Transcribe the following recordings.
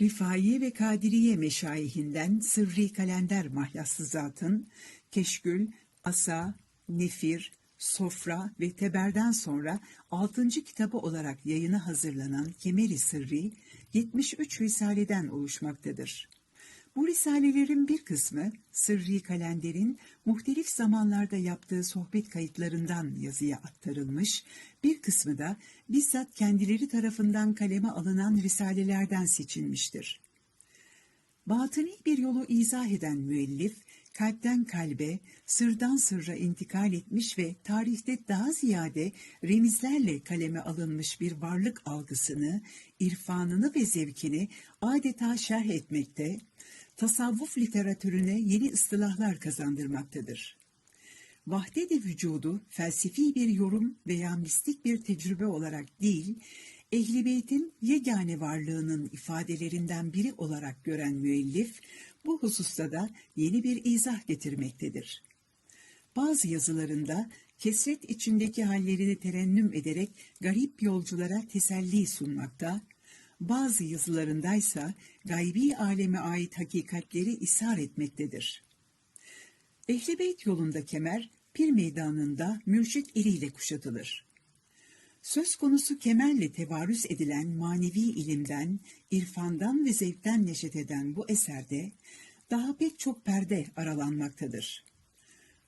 Rifaiye ve Kadiriye meşayihinden Sırrı Kalender mahlaslı zatın, Keşkül, Asa, Nefir, Sofra ve Teber'den sonra 6. kitabı olarak yayına hazırlanan Kemeri Sırrı 73 risaleden oluşmaktadır. Bu risalelerin bir kısmı Sırrı Kalender'in muhtelif zamanlarda yaptığı sohbet kayıtlarından yazıya aktarılmış, bir kısmı da bizzat kendileri tarafından kaleme alınan risalelerden seçilmiştir. Batıni bir yolu izah eden müellif, kalpten kalbe, sırdan sırra intikal etmiş ve tarihte daha ziyade remizlerle kaleme alınmış bir varlık algısını, irfanını ve zevkini adeta şerh etmekte, tasavvuf literatürüne yeni ıstılahlar kazandırmaktadır. Vahdet-i vücudu felsefi bir yorum veya mistik bir tecrübe olarak değil, Ehl-i Beyt'in yegane varlığının ifadelerinden biri olarak gören müellif, bu hususta da yeni bir izah getirmektedir. Bazı yazılarında kesret içindeki hallerini terennüm ederek garip yolculara teselli sunmakta, bazı yazılarındaysa gaybi aleme ait hakikatleri ishar etmektedir. Ehl-i Beyt yolunda kemer, pir meydanında mürşit eliyle kuşatılır. Söz konusu kemerle tevarüz edilen manevi ilimden, irfandan ve zevkten neşet eden bu eserde daha pek çok perde aralanmaktadır.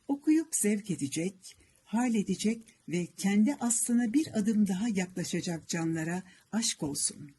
Okuyup zevk edecek, hal edecek ve kendi aslına bir adım daha yaklaşacak canlara aşk olsun.